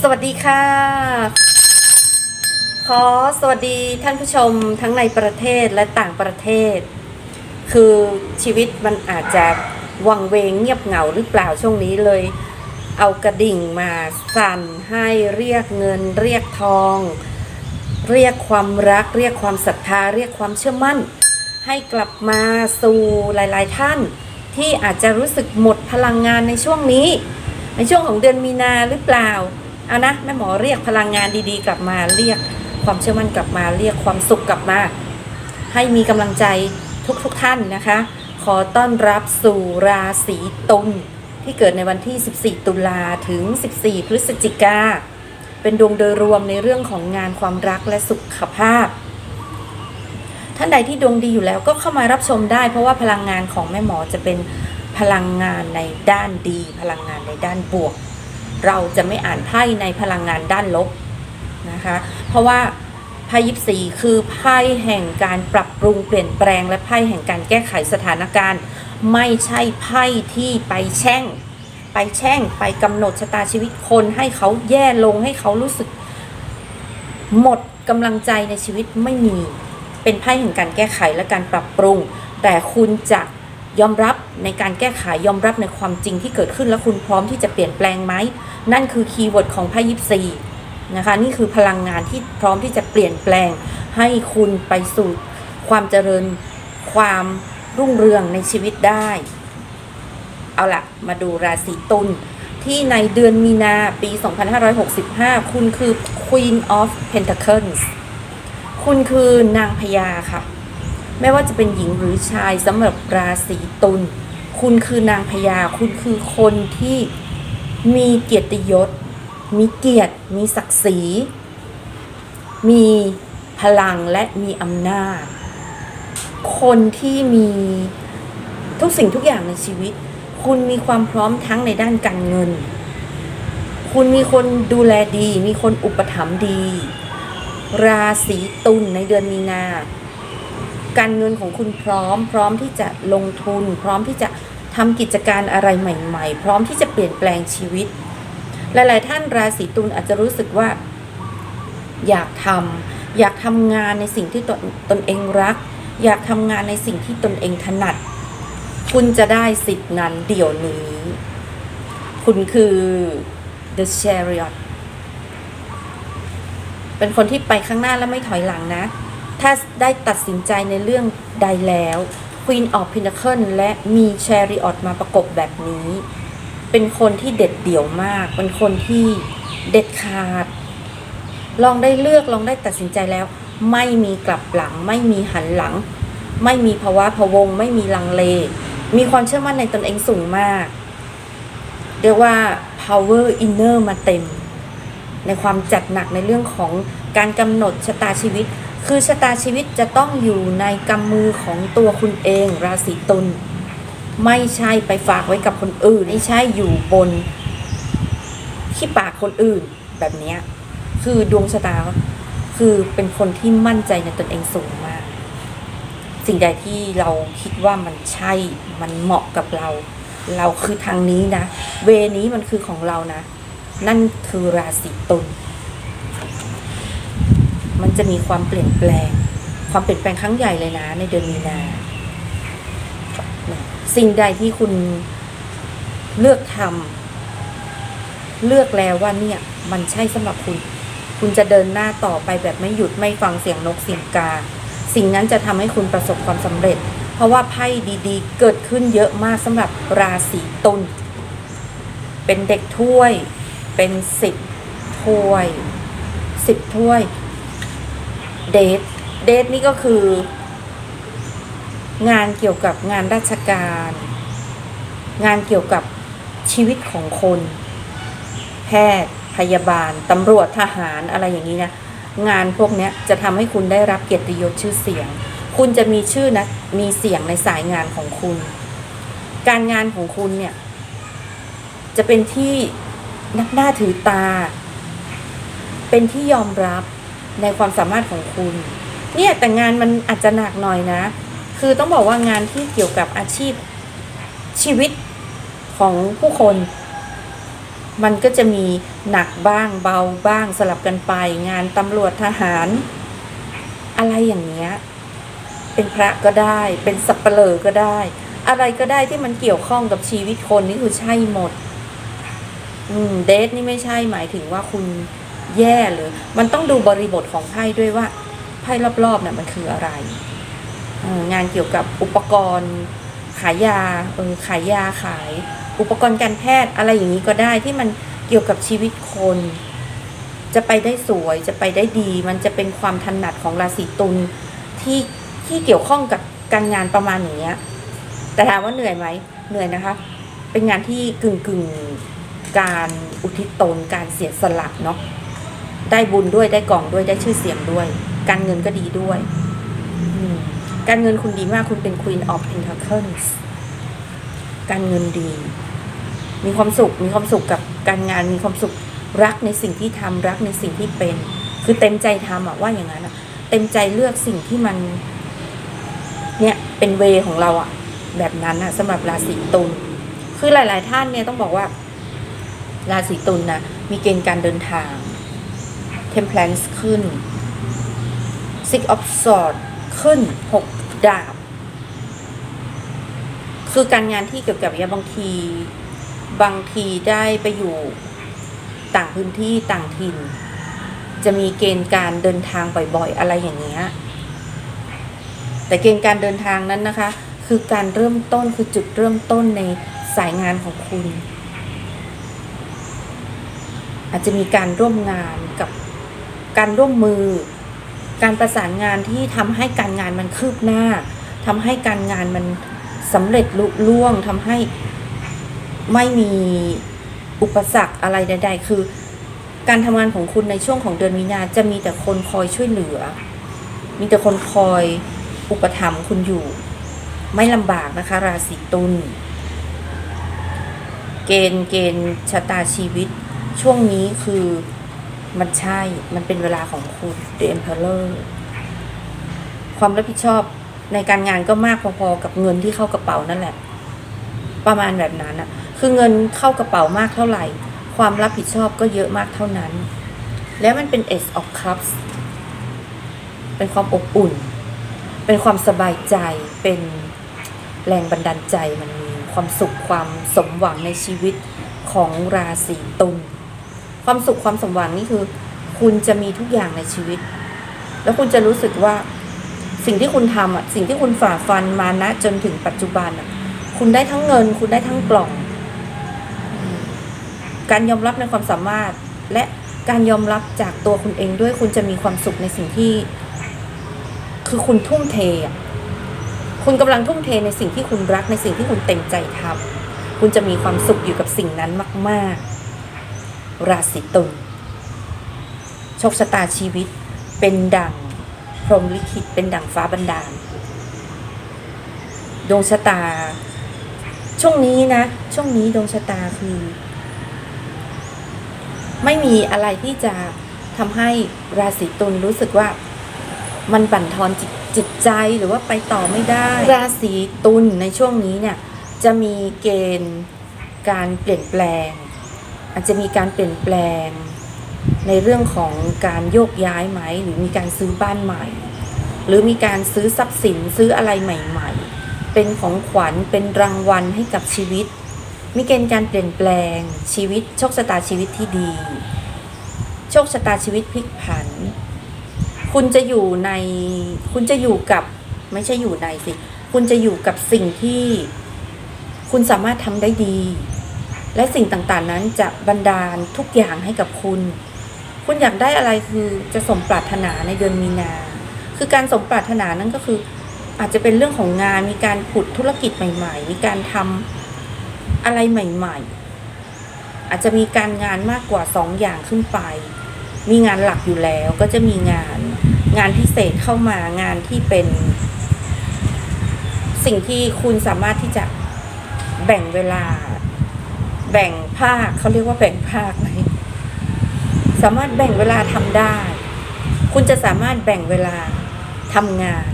สวัสดีค่ะ ขอสวัสดีท่านผู้ชมทั้งในประเทศและต่างประเทศ คือชีวิตมันอาจจะวังเวงเงียบเหงาหรือเปล่าช่วงนี้เลย เอากระดิ่งมาสั่นให้เรียกเงิน เรียกทอง เรียกความรัก เรียกความศรัทธา เรียกความเชื่อมั่น ให้กลับมาสู่หลาย ๆ ท่าน ที่อาจจะรู้สึกหมดพลังงานในช่วงนี้ ในช่วงของเดือนมีนาหรือเปล่า เอานะแม่หมอเรียกพลังงานดีๆ กลับมาเรียกความเชื่อมั่นกลับมาเรียกความสุขกลับมา ให้มีกำลังใจทุกๆทท่านนะคะ ขอต้อนรับสู่ราศีตุลที่เกิดในวันที่ 14 ตุลาถึง 14 พฤศจิกาเป็นดวงโดยรวมในเรื่องของงานความรักและสุขภาพ ท่านใดที่ดวงดีอยู่แล้วก็เข้ามารับชมได้ เพราะว่าพลังงานของแม่หมอจะเป็นพลังงานในด้านดี พลังงานในด้านบวก เราจะไม่อ่านไพ่ในพลังงานด้านลบนะคะ เพราะว่าไพ่ยิปซีคือไพ่แห่งการปรับปรุงเปลี่ยนแปลง และไพ่แห่งการแก้ไขสถานการณ์ ไม่ใช่ไพ่ที่ไปแช่ง ไปแช่งไปกำหนดชะตาชีวิตคนให้เขาแย่ลงให้เขารู้สึก หมดกำลังใจในชีวิตไม่มี เป็นไพ่แห่งการแก้ไขและการปรับปรุง แต่คุณจะ ยอมรับในการแก้ไขยอมรับในความจริงที่เกิดขึ้นและคุณพร้อมที่จะเปลี่ยนแปลงไหมนั่นคือคีย์เวิร์ดของไพ่ยิปซีนะคะนี่คือพลังงานที่พร้อมที่จะเปลี่ยนแปลง ให้คุณไปสู่ความเจริญความรุ่งเรืองในชีวิตได้ เอาละมาดูราศีตุลที่ในเดือนมีนาปี 2565 คุณคือ Queen of Pentacles คุณคือนางพญาค่ะ ไม่ว่าจะเป็นหญิงหรือชายสำหรับราศีตุลคุณคือนางพญาคุณคือคนที่มีเกียรติยศ มีเกียรติ มีศักดิ์ศรี มีพลังและมีอำนาจ คนที่มีทุกสิ่งทุกอย่างในชีวิต คุณมีความพร้อมทั้งในด้านการเงิน คุณมีคนดูแลดี มีคนอุปถัมภ์ดี ราศีตุลในเดือนมีนา การเงินของคุณพร้อม พร้อมที่จะลงทุน พร้อมที่จะทำกิจการอะไรใหม่ ๆ พร้อมที่จะเปลี่ยนแปลงชีวิต หลายๆท่านราศีตุลอาจจะรู้สึกว่า อยากทำอยากทำงานในสิ่งที่ตนตนเองรัก อยากทำงานในสิ่งที่ตนเองถนัด คุณจะได้สิทธิ์นั้นเดี๋ยวนี้ คุณคือ the chariot เป็นคนที่ไปข้างหน้าและไม่ถอยหลังนะ ถ้าได้ตัดสินใจในเรื่องใดแล้ว Queen of Pentacle และมี Chariot มาประกบแบบนี้ เป็นคนที่เด็ดเดี่ยวมาก เป็นคนที่เด็ดขาด ลองได้เลือกลองได้ตัดสินใจแล้ว ไม่มีกลับหลัง ไม่มีหันหลัง ไม่มีภาวะพวง ไม่มีลังเล มีความเชื่อมั่นในตนเองสูงมาก เรียกว่า power inner มาเต็ม ในความจัดหนักในเรื่องของการกำหนดชะตาชีวิต คือชะตาชีวิตจะต้องอยู่ในกำมือของตัวคุณเองราศีตุลไม่ใช่ไปฝากไว้กับคนอื่น ไม่ใช่อยู่บนขี้ปากคนอื่นแบบนี้คือดวงชะตาคือเป็นคนที่มั่นใจในตนเองสูงมาก สิ่งใดที่เราคิดว่ามันใช่มันเหมาะกับเรา เราคือทางนี้นะ เวนี้มันคือของเรานะ นั่นคือราศีตุล มันจะมีความเปลี่ยนแปลง ความเปลี่ยนแปลงครั้งใหญ่เลยนะในเดือนมีนา สิ่งใดที่คุณเลือกทำเลือกแล้วว่าเนี่ย มันใช่สำหรับคุณ คุณจะเดินหน้าต่อไปแบบไม่หยุดไม่ฟังเสียงนกเสียงกา สิ่งนั้นจะทำให้คุณประสบความสำเร็จ เพราะว่าไพ่ดีๆ เกิดขึ้นเยอะมากสำหรับราศีตุลเป็นเด็กถ้วย เป็นสิบถ้วยสิบถ้วย เดทเดทนี่ก็คือ งานเกี่ยวกับงานราชการ งานเกี่ยวกับชีวิตของคน แพทย์พยาบาลตำรวจทหารอะไรอย่างนี้นะ งานพวกนี้จะทำให้คุณได้รับเกียรติยศชื่อเสียง คุณจะมีชื่อนะมีเสียงในสายงานของคุณ การงานของคุณเนี่ย จะเป็นที่นับหน้าถือตา เป็นที่ยอมรับ ในความสามารถของคุณ เนี่ยแต่งานมันอาจจะหนักหน่อยนะ คือต้องบอกว่างานที่เกี่ยวกับอาชีพชีวิตของผู้คน มันก็จะมีหนักบ้างเบาบ้างสลับกันไป งานตำรวจทหาร อะไรอย่างเงี้ยเป็นพระก็ได้ เป็นสับเปลอก็ได้ อะไรก็ได้ที่มันเกี่ยวข้องกับชีวิตคนนี่คือใช่หมด อืมเดทนี่ไม่ใช่หมายถึงว่าคุณ แย่หรือ มันต้องดูบริบทของไพ่ด้วยว่าไพ่รอบๆเนี่ยมันคืออะไร งานเกี่ยวกับอุปกรณ์ขายยาเออขายยาขาย อุปกรณ์การแพทย์อะไรอย่างนี้ก็ได้ที่มันเกี่ยวกับชีวิตคน จะไปได้สวยจะไปได้ดี มันจะเป็นความถนัดของราศีตุลที่ที่เกี่ยวข้องกับการงานประมาณอย่างเงี้ยแต่ถามว่าเหนื่อยไหมเหนื่อยนะคะ เป็นงานที่กึ่งกึ่งการอุทิศตนการเสียสละเนาะ ได้บุญด้วยได้กล่องด้วยได้ชื่อเสียงด้วย การเงินก็ดีด้วย การเงินคุณดีมากคุณเป็น Queen of Pentacles การเงินดี มีความสุขมีความสุขกับการงานมีความสุขรักในสิ่งที่ทำรักในสิ่งที่เป็น คือเต็มใจทำอะว่าอย่างนั้นอะเต็มใจเลือกสิ่งที่มัน เนี่ยเป็นเวของเราอะแบบนั้นอะสำหรับราศีตุลคือหลาย ๆ ท่านเนี่ยต้องบอกว่า ราศีตุลนะมีเกณฑ์การเดินทาง temperance ขึ้น six of swords ขึ้นหกดาบ คือการงานที่เกี่ยวกับยาบางที บางทีได้ไปอยู่ต่างพื้นที่ต่างถิ่น จะมีเกณฑ์การเดินทางบ่อยๆ อะไรอย่างเงี้ย แต่เกณฑ์การเดินทางนั้นนะคะ คือการเริ่มต้นคือจุดเริ่มต้นในสายงานของคุณ อาจจะมีการร่วมงาน การร่วมมือ การประสานงานที่ทำให้การงานมันคืบหน้าทำให้การงานมันสำเร็จลุล่วงทำให้ไม่มีอุปสรรคอะไรใด ๆ คือ การทำงานของคุณในช่วงของเดือนมีนาจะมีแต่คนคอยช่วยเหลือ มีแต่คนคอยอุปถัมภ์คุณอยู่ ไม่ลำบากนะคะ ราศีตุลเกณฑ์เกณฑ์ชะตาชีวิต ช่วงนี้คือ มันใช่ มันเป็นเวลาของคุณ The Emperor ความรับผิดชอบในการงานก็มากพอๆกับเงินที่เข้ากระเป๋านั่นแหละ ประมาณแบบนั้นอะคือเงินเข้ากระเป๋ามากเท่าไหร่ ความรับผิดชอบก็เยอะมากเท่านั้น แล้วมันเป็น Ace of Cups เป็นความอบอุ่น เป็นความสบายใจ เป็นแรงบันดาลใจมันมีความสุขความสมหวังในชีวิตของราศีตุล ความสุขความสมหวังนี่คือ คุณจะมีทุกอย่างในชีวิต แล้วคุณจะรู้สึกว่าสิ่งที่คุณทำอะสิ่งที่คุณฝ่าฟันมานะจนถึงปัจจุบันอะคุณได้ทั้งเงิน คุณได้ทั้งกล่อง การยอมรับในความสามารถ และการยอมรับจากตัวคุณเองด้วยคุณจะมีความสุขในสิ่งที่ คือคุณทุ่มเทอะคุณกำลังทุ่มเทในสิ่งที่คุณรักในสิ่งที่คุณเต็มใจทำคุณจะมีความสุขอยู่กับสิ่งนั้นมาก ๆ ราศีตุลโชคชะตาชีวิตเป็นดั่งพรหมลิขิตเป็นดั่งฟ้าบันดาล ดวงชะตา ช่วงนี้นะ ช่วงนี้ดวงชะตาคือ ไม่มีอะไรที่จะทำให้ราศีตุลรู้สึกว่ามันบั่นทอนจิตจิตใจหรือว่าไปต่อไม่ได้ ราศีตุลในช่วงนี้เนี่ย จะมีเกณฑ์การเปลี่ยนแปลง อาจจะมีการเปลี่ยนแปลงในเรื่องของการโยกย้ายไหมหรือมีการซื้อบ้านใหม่ หรือมีการซื้อทรัพย์สินซื้ออะไรใหม่ ๆ เป็นของขวัญเป็นรางวัลให้กับชีวิต มีเกณฑ์การเปลี่ยนแปลงชีวิตโชคชะตาชีวิตที่ดี โชคชะตาชีวิตพลิกผัน คุณจะอยู่ในคุณจะอยู่กับไม่ใช่อยู่ในสิ คุณจะอยู่กับสิ่งที่ คุณสามารถทำได้ดี และสิ่งต่างๆ นั้นจะบันดาลทุกอย่างให้กับคุณ คุณอยากได้อะไรคือจะสมปรารถนาในเดือนมีนา คือการสมปรารถนานั่นก็คือ อาจจะเป็นเรื่องของงาน มีการผุดธุรกิจใหม่ ๆ มีการทำอะไรใหม่ ๆ อาจจะมีการงานมากกว่าสองอย่างขึ้นไป มีงานหลักอยู่แล้วก็จะมีงาน งานพิเศษเข้ามางานที่เป็น สิ่งที่คุณสามารถที่จะแบ่งเวลา แบ่งภาคเขาเรียกว่าแบ่งภาคไหมสามารถแบ่งเวลาทำได้ คุณจะสามารถแบ่งเวลาทำงาน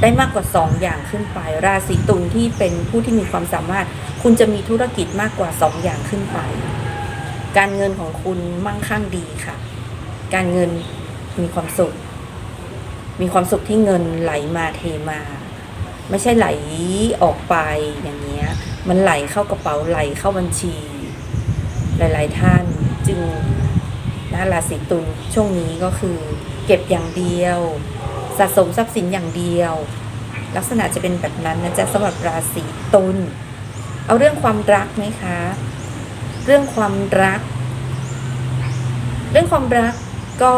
ได้มากกว่าสองอย่างขึ้นไป ราศีตุลที่เป็นผู้ที่มีความสามารถ คุณจะมีธุรกิจมากกว่าสองอย่างขึ้นไป การเงินของคุณมั่งคั่งดีค่ะ การเงินมีความสุข มีความสุขที่เงินไหลมาเทมา ไม่ใช่ไหลออกไปอย่างเงี้ย มันไหลเข้ากระเป๋าไหลเข้าบัญชี หลาย ๆ ท่านจึงนะราศีตุลช่วงนี้ก็คือ เก็บอย่างเดียว สะสมทรัพย์สินอย่างเดียว ลักษณะจะเป็นแบบนั้นนะจ๊ะสำหรับราศีตุลเอาเรื่องความรักไหมคะ เรื่องความรัก เรื่องความรักก็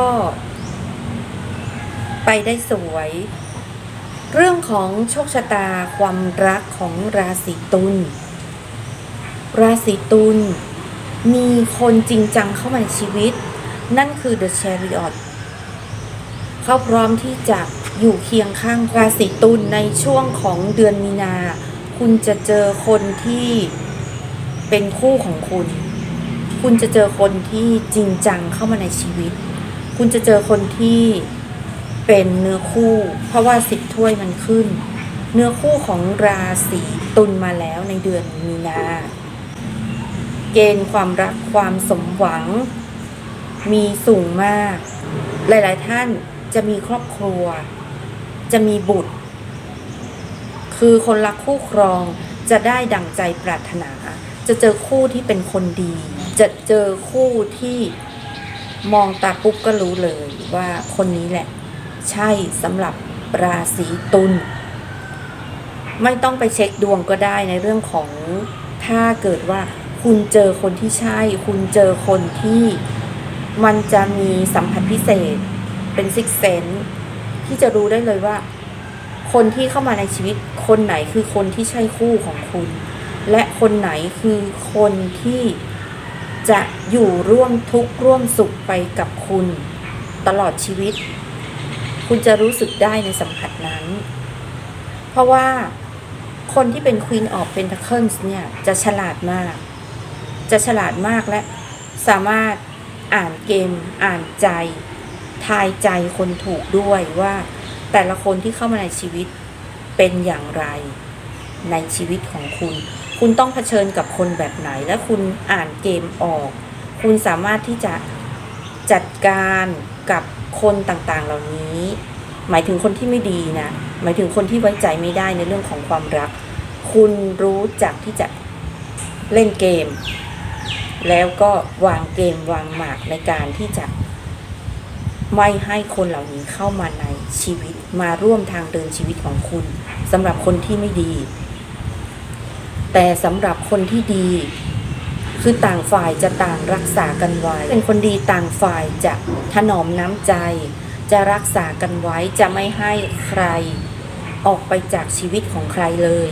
ไปได้สวย เรื่องของโชคชะตาความรักของราศีตุล ราศีตุลมีคนจริงจังเข้ามาในชีวิต นั่นคือ The Chariot เขาพร้อมที่จะอยู่เคียงข้างราศีตุลในช่วงของเดือนมีนา คุณจะเจอคนที่เป็นคู่ของคุณ คุณจะเจอคนที่จริงจังเข้ามาในชีวิต คุณจะเจอคนที่ เป็นเนื้อคู่ เพราะว่าสิบถ้วยมันขึ้น เนื้อคู่ของราศีตุลมาแล้วในเดือนมีนา เกณฑ์ความรักความสมหวัง มีสูงมาก หลายๆท่านจะมีครอบครัว จะมีบุตร คือคนรักคู่ครองจะได้ดั่งใจปรารถนา จะเจอคู่ที่เป็นคนดี จะเจอคู่ที่มองตาปุ๊บก็รู้เลยว่าคนนี้แหละ ใช่สำหรับราศีตุลไม่ต้องไปเช็คดวงก็ได้ในเรื่องของถ้าเกิดว่าคุณเจอคนที่ใช่ คุณเจอคนที่มันจะมีสัมผัสพิเศษเป็นซิกเซนที่จะรู้ได้เลยว่า คนที่เข้ามาในชีวิต คนไหนคือคนที่ใช่คู่ของคุณ และคนไหนคือคนที่จะอยู่ร่วมทุกข์ร่วมสุขไปกับคุณ ตลอดชีวิต คุณจะรู้สึกได้ในสัมผัสนั้น เพราะว่าคนที่เป็น Queen of Pentacles เนี่ยจะฉลาดมาก จะฉลาดมากและสามารถอ่านเกม อ่านใจ ทายใจคนถูกด้วยว่าแต่ละคนที่เข้ามาในชีวิตเป็นอย่างไร ในชีวิตของคุณ คุณต้องเผชิญกับคนแบบไหน และคุณอ่านเกมออก คุณสามารถที่จะจัดการกับ คนต่างๆเหล่านี้ หมายถึงคนที่ไม่ดีนะ หมายถึงคนที่ไว้ใจไม่ได้ในเรื่องของความรัก คุณรู้จักที่จะเล่นเกม แล้วก็วางเกมวางหมากในการที่จะไม่ให้คนเหล่านี้เข้ามาในชีวิตมาร่วมทางเดินชีวิตของคุณสำหรับคนที่ไม่ดี แต่สำหรับคนที่ดี คือต่างฝ่ายจะต่างรักษากันไว้ เป็นคนดีต่างฝ่ายจะถนอมน้ำใจ จะรักษากันไว้จะไม่ให้ใครออกไปจากชีวิตของใครเลย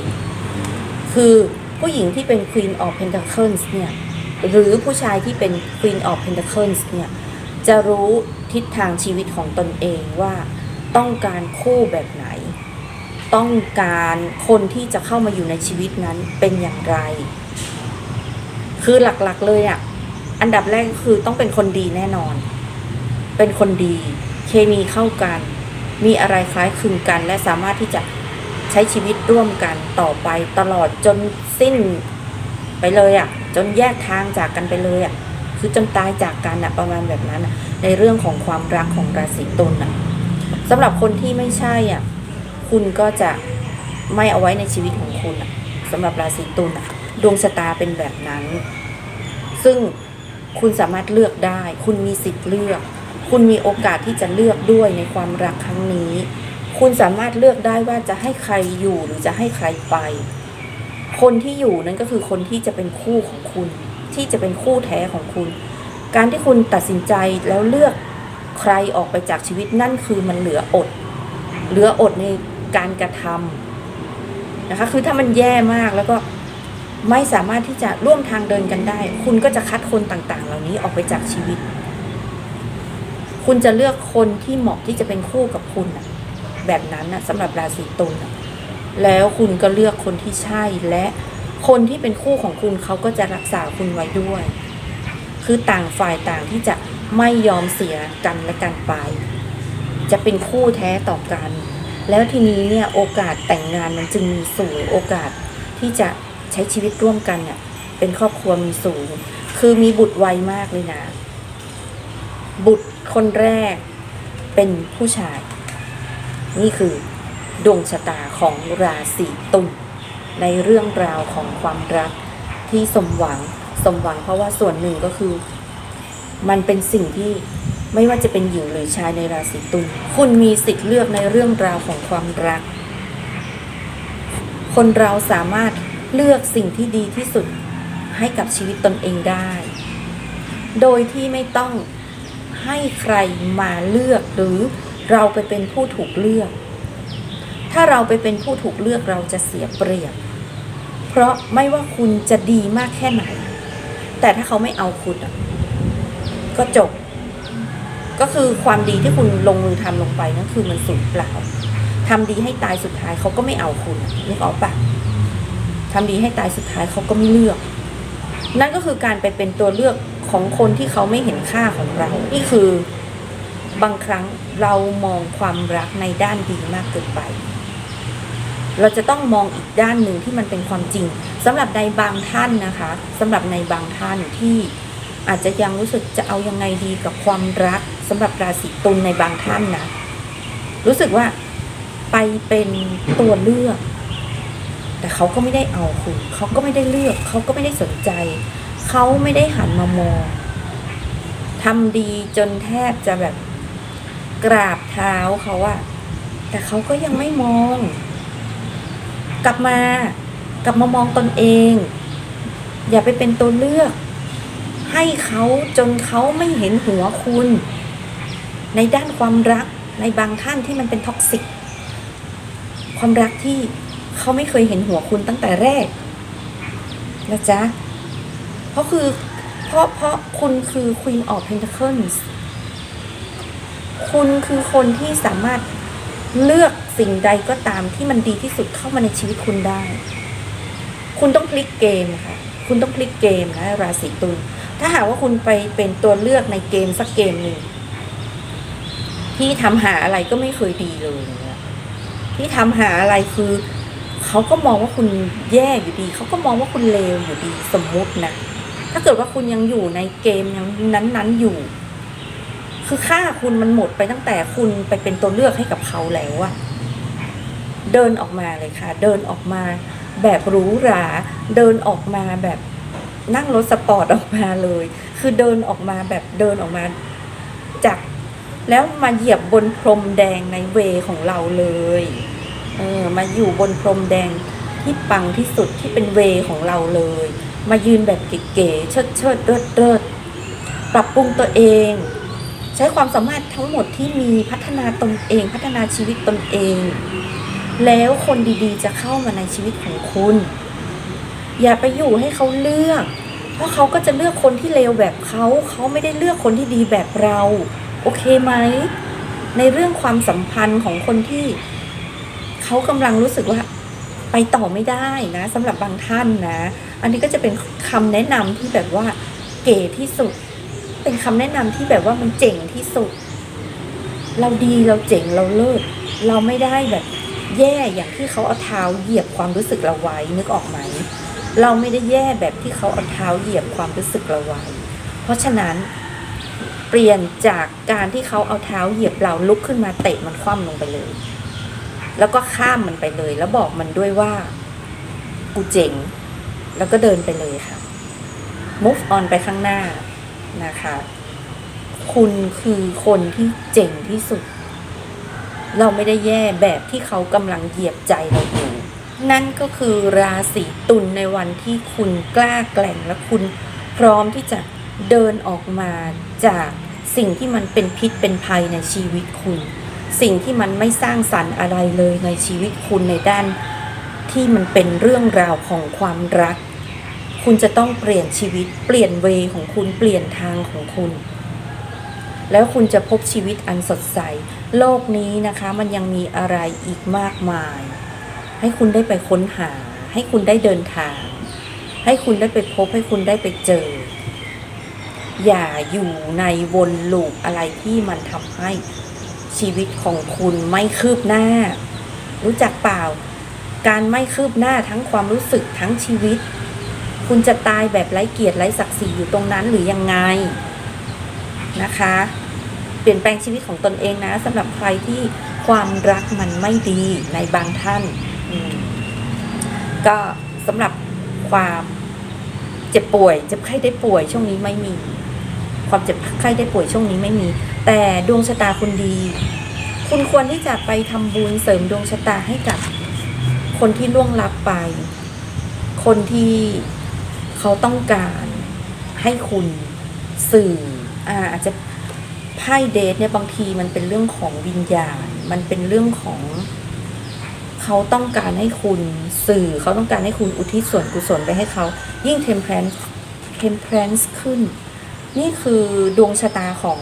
คือผู้หญิงที่เป็น Queen of Pentacles เนี่ย หรือผู้ชายที่เป็น Queen of Pentacles เนี่ย จะรู้ทิศทางชีวิตของตนเองว่าต้องการคู่แบบไหน ต้องการคนที่จะเข้ามาอยู่ในชีวิตนั้นเป็นอย่างไร คือหลักๆเลยอะ่ะ อันดับแรกก็คือต้องเป็นคนดีแน่นอน เป็นคนดี เคมีเข้ากัน มีอะไรคล้ายคลึงกัน และสามารถที่จะใช้ชีวิตร่วมกันต่อไปตลอดจนสิ้นไปเลยอะ่ะ จนแยกทางจากกันไปเลยอะ่ะ คือจนตายจากกันอะประมาณแบบนั้นอะในเรื่องของความรักของราศีตุลอะสำหรับคนที่ไม่ใช่อะ คุณก็จะไม่เอาไว้ในชีวิตของคุณอะสำหรับราศีตุลอะ ดวงชะตาเป็นแบบนั้น ซึ่งคุณสามารถเลือกได้ คุณมีสิทธิ์เลือก คุณมีโอกาสที่จะเลือกด้วยในความรักครั้งนี้ คุณสามารถเลือกได้ว่าจะให้ใครอยู่หรือจะให้ใครไป คนที่อยู่นั้นก็คือคนที่จะเป็นคู่ของคุณ ที่จะเป็นคู่แท้ของคุณ การที่คุณตัดสินใจแล้วเลือกใครออกไปจากชีวิตนั่นคือมันเหลืออด เหลืออดในการกระทำนะคะ คือถ้ามันแย่มากแล้วก็ ไม่สามารถที่จะร่วมทางเดินกันได้ คุณก็จะคัดคนต่างๆ เหล่านี้ออกไปจากชีวิต คุณจะเลือกคนที่เหมาะที่จะเป็นคู่กับคุณนะแบบนั้นนะสำหรับราศีตุลนะแล้วคุณก็เลือกคนที่ใช่และคนที่เป็นคู่ของคุณเขาก็จะรักษาคุณไว้ด้วย คือต่างฝ่ายต่างที่จะไม่ยอมเสียกันและกันไป จะเป็นคู่แท้ต่อกัน แล้วทีนี้เนี่ยโอกาสแต่งงานมันจึงมีสูงโอกาสที่จะ ใช้ชีวิตร่วมกันเนี่ยเป็นครอบครัวมีสูง คือมีบุตรไวมากเลยนะ บุตรคนแรกเป็นผู้ชาย นี่คือดวงชะตาของราศีตุลในเรื่องราวของความรักที่สมหวังสมหวังเพราะว่าส่วนหนึ่งก็คือ มันเป็นสิ่งที่ไม่ว่าจะเป็นหญิงหรือชายในราศีตุลคุณมีสิทธิ์เลือกในเรื่องราวของความรัก คนเราสามารถ เลือกสิ่งที่ดีที่สุดให้กับชีวิตตนเองได้ โดยที่ไม่ต้องให้ใครมาเลือกหรือเราไปเป็นผู้ถูกเลือก ถ้าเราไปเป็นผู้ถูกเลือกเราจะเสียเปรียบ เพราะไม่ว่าคุณจะดีมากแค่ไหน แต่ถ้าเขาไม่เอาคุณอะก็จบ ก็คือความดีที่คุณลงมือทำลงไปนั่นคือมันสูญเปล่าทำดีให้ตายสุดท้ายเขาก็ไม่เอาคุณนึกออกปะ ทำดีให้ตายสุดท้ายเขาก็ไม่เลือก นั่นก็คือการไปเป็นตัวเลือกของคนที่เขาไม่เห็นค่าของเรา นี่คือบางครั้งเรามองความรักในด้านดีมากเกินไป เราจะต้องมองอีกด้านหนึ่งที่มันเป็นความจริงสำหรับในบางท่านนะคะสำหรับในบางท่านที่อาจจะยังรู้สึกจะเอายังไงดีกับความรักสำหรับราศีตุลในบางท่านนะ รู้สึกว่าไปเป็นตัวเลือก แต่เขาก็ไม่ได้เอาคุณเขาก็ไม่ได้เลือก เขาก็ไม่ได้สนใจ เขาไม่ได้หันมามองทำดีจนแทบจะแบบกราบเท้าเขาอะแต่เขาก็ยังไม่มอง กลับมากลับมามองตนเอง อย่าไปเป็นตัวเลือก ให้เขาจนเขาไม่เห็นหัวคุณ ในด้านความรักในบางท่านที่มันเป็นท็อกซิก ความรักที่ เขาไม่เคยเห็นหัวคุณตั้งแต่แรกนะจ๊ะ เพราะคือเพราะเพราะคุณคือ Queen of Pentacles คุณคือคนที่สามารถเลือกสิ่งใดก็ตามที่มันดีที่สุดเข้ามาในชีวิตคุณได้ คุณต้องพลิกเกมค่ะ คุณต้องพลิกเกมนะราศีตุล ถ้าหากว่าคุณไปเป็นตัวเลือกในเกมสักเกมหนึ่งที่ทำหาอะไรก็ไม่เคยดีเลยเนี่ยที่ทำหาอะไรคือ เขาก็มองว่าคุณแย่อยู่ดี เขาก็มองว่าคุณเลวอยู่ดีสมมุตินะ ถ้าเกิดว่าคุณยังอยู่ในเกมยังนั้น ๆอยู่ คือค่าคุณมันหมดไปตั้งแต่คุณไปเป็นตัวเลือกให้กับเขาแล้วอะเดินออกมาเลยค่ะ เดินออกมาแบบหรูหรา เดินออกมาแบบนั่งรถสปอร์ตออกมาเลย คือเดินออกมาแบบเดินออกมาจากแล้วมาเหยียบบนพรมแดงในเวของเราเลย เออมาอยู่บนพรมแดงที่ปังที่สุดที่เป็นเวของเราเลย มายืนแบบเก๋ๆเชิดเชิดเลิศเลิศปรับปรุงตัวเอง ใช้ความสามารถทั้งหมดที่มีพัฒนาตนเอง พัฒนาชีวิตตนเอง แล้วคนดีๆ จะเข้ามาในชีวิตของคุณ อย่าไปอยู่ให้เขาเลือก เพราะเขาก็จะเลือกคนที่เลวแบบเขาเขาไม่ได้เลือกคนที่ดีแบบเรา โอเคไหมในเรื่องความสัมพันธ์ของคนที่ เขากำลังรู้สึกว่าไปต่อไม่ได้นะสำหรับบางท่านนะ อันนี้ก็จะเป็นคำแนะนำที่แบบว่าเก๋ที่สุด เป็นคำแนะนำที่แบบว่ามันเจ๋งที่สุด เราดีเราเจ๋งเราเลิศเราไม่ได้แบบแย่อย่างที่เขาเอาเท้าเหยียบความรู้สึกเราไว้นึกออกไหม เราไม่ได้แย่แบบที่เขาเอาเท้าเหยียบความรู้สึกเราไว้ เพราะฉะนั้นเปลี่ยนจากการที่เขาเอาเท้าเหยียบเราลุกขึ้นมาเตะมันคว่ำลงไปเลย แล้วก็ข้ามมันไปเลย แล้วบอกมันด้วยว่ากูเจ๋ง แล้วก็เดินไปเลยค่ะ move on ไปข้างหน้านะคะ คุณคือคนที่เจ๋งที่สุด เราไม่ได้แย่แบบที่เขากำลังเหยียบใจเราอยู่ นั่นก็คือราศีตุลในวันที่คุณกล้าแกล่งและคุณพร้อมที่จะเดินออกมาจากสิ่งที่มันเป็นพิษเป็นภัยในชีวิตคุณ สิ่งที่มันไม่สร้างสรรค์อะไรเลยในชีวิตคุณในด้านที่มันเป็นเรื่องราวของความรัก คุณจะต้องเปลี่ยนชีวิต เปลี่ยนเวของคุณเปลี่ยนทางของคุณ แล้วคุณจะพบชีวิตอันสดใส โลกนี้นะคะมันยังมีอะไรอีกมากมาย ให้คุณได้ไปค้นหา ให้คุณได้เดินทาง ให้คุณได้ไปพบให้คุณได้ไปเจอ อย่าอยู่ในวนลูปอะไรที่มันทำให้ ชีวิตของคุณไม่คืบหน้า รู้จักเปล่า การไม่คืบหน้าทั้งความรู้สึกทั้งชีวิต คุณจะตายแบบไร้เกียรติไร้ศักดิ์ศรีอยู่ตรงนั้นหรือยังไงนะคะ เปลี่ยนแปลงชีวิตของตนเองนะสำหรับใครที่ความรักมันไม่ดีในบางท่านก็สำหรับความเจ็บป่วยเจ็บไข้ได้ป่วยช่วงนี้ไม่มี ความเจ็บไข้ได้ป่วยช่วงนี้ไม่มี แต่ดวงชะตาคุณดี คุณควรที่จะไปทำบุญเสริมดวงชะตาให้กับ คนที่ล่วงลับไป คนที่เขาต้องการให้คุณสื่ออาอาจจะไพ่เดทเนี่ยบางทีมันเป็นเรื่องของวิญญาณ มันเป็นเรื่องของเขาต้องการให้คุณสื่อเขาต้องการให้คุณอุทิศส่วนกุศลไปให้เขา ยิ่งเทมเพลนเทมเพลนขึ้น นี่คือดวงชะตาของ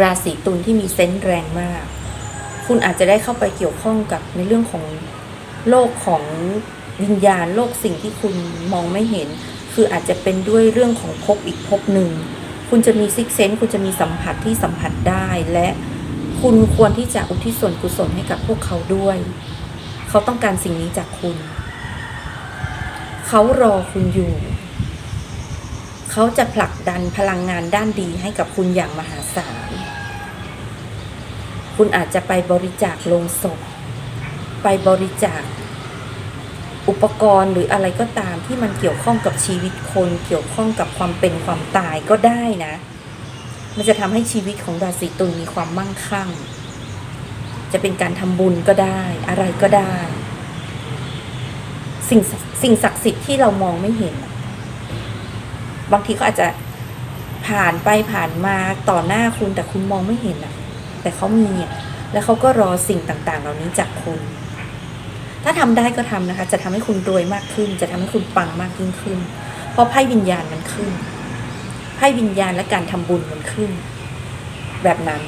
ราศีตุลที่มีเซนส์แรงมาก คุณอาจจะได้เข้าไปเกี่ยวข้องกับในเรื่องของโลกของวิญญาณโลกสิ่งที่คุณมองไม่เห็น คืออาจจะเป็นด้วยเรื่องของภพอีกภพหนึ่ง คุณจะมีซิกเซนคุณจะมีสัมผัสที่สัมผัสได้และคุณควรที่จะอุทิศส่วนกุศลให้กับพวกเขาด้วย เขาต้องการสิ่งนี้จากคุณ เขารอคุณอยู่ เขาจะผลักดันพลังงานด้านดีให้กับคุณอย่างมหาศาล คุณอาจจะไปบริจาคโลงศพ ไปบริจาค อุปกรณ์หรืออะไรก็ตามที่มันเกี่ยวข้องกับชีวิตคน เกี่ยวข้องกับความเป็นความตายก็ได้นะ มันจะทำให้ชีวิตของราศีตุลมีความมั่งคั่ง จะเป็นการทำบุญก็ได้ อะไรก็ได้ สิ่งสิ่งศักดิ์สิทธิ์ที่เรามองไม่เห็น บางทีเขาอาจจะผ่านไปผ่านมาต่อหน้าคุณแต่คุณมองไม่เห็นอะแต่เขามีอะแล้วเขาก็รอสิ่งต่างๆ เหล่านี้จากคุณ ถ้าทำได้ก็ทำนะคะ จะทำให้คุณรวยมากขึ้น จะทำให้คุณปังมากยิ่งขึ้น เพราะไพ่วิญญาณมันขึ้น ไพ่วิญญาณและการทำบุญมันขึ้น แบบนั้น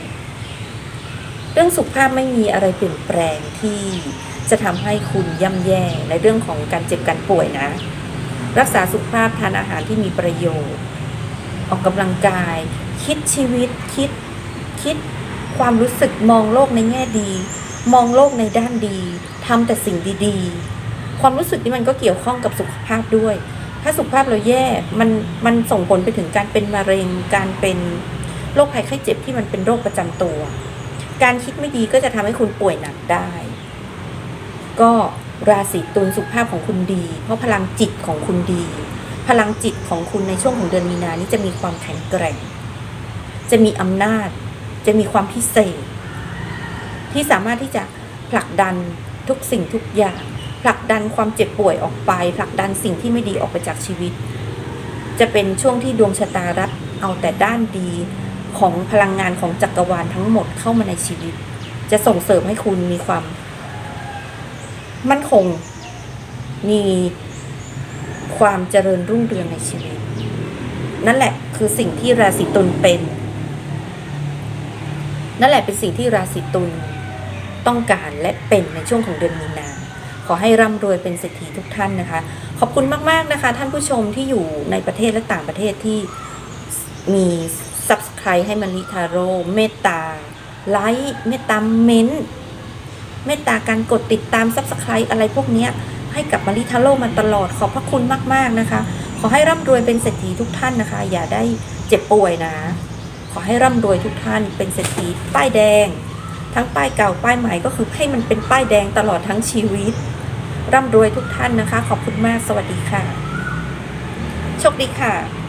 เรื่องสุขภาพไม่มีอะไรเปลี่ยนแปลงที่จะทำให้คุณย่ำแย่ในเรื่องของการเจ็บการป่วยนะ รักษาสุขภาพทานอาหารที่มีประโยชน์ ออกกำลังกาย คิดชีวิตคิดคิดความรู้สึกมองโลกในแง่ดี มองโลกในด้านดีทำแต่สิ่งดีๆ ความรู้สึกนี้มันก็เกี่ยวข้องกับสุขภาพด้วย ถ้าสุขภาพเราแย่ มันมันส่งผลไปถึงการเป็นมะเร็ง การเป็นโรคภัยไข้เจ็บที่มันเป็นโรคประจำตัว การคิดไม่ดีก็จะทำให้คุณป่วยหนักได้ ก็ ราศีตุลสุขภาพของคุณดี เพราะพลังจิตของคุณดี พลังจิตของคุณในช่วงของเดือนมีนานี้จะมีความแข็งแกร่ง จะมีอำนาจ จะมีความพิเศษ ที่สามารถที่จะผลักดันทุกสิ่งทุกอย่าง ผลักดันความเจ็บป่วยออกไป ผลักดันสิ่งที่ไม่ดีออกไปจากชีวิต จะเป็นช่วงที่ดวงชะตารับเอาแต่ด้านดีของพลังงานของจักรวาลทั้งหมดเข้ามาในชีวิต จะส่งเสริมให้คุณมีความ มั่นคง มีความเจริญรุ่งเรืองในชีวิต นั่นแหละคือสิ่งที่ราศีตุลเป็น นั่นแหละเป็นสิ่งที่ราศีตุลต้องการและเป็นในช่วงของเดือนมีนาขอให้ร่ำรวยเป็นเศรษฐีทุกท่านนะคะ ขอบคุณมากๆนะคะ ท่านผู้ชมที่อยู่ในประเทศและต่างประเทศที่มี subscribe ให้มันลิทาโร่เมตตาไลค์เมตตาเม้นต์ เมตตาการกดติดตาม subscribe อะไรพวกนี้ให้กับมาริทาโร่มาตลอดขอบพระคุณมากๆนะคะ ขอให้ร่ำรวยเป็นเศรษฐีทุกท่านนะคะ อย่าได้เจ็บป่วยนะ ขอให้ร่ำรวยทุกท่านเป็นเศรษฐีป้ายแดง ทั้งป้ายเก่าป้ายใหม่ก็คือให้มันเป็นป้ายแดงตลอดทั้งชีวิต ร่ำรวยทุกท่านนะคะ ขอบคุณมากสวัสดีค่ะโชคดีค่ะ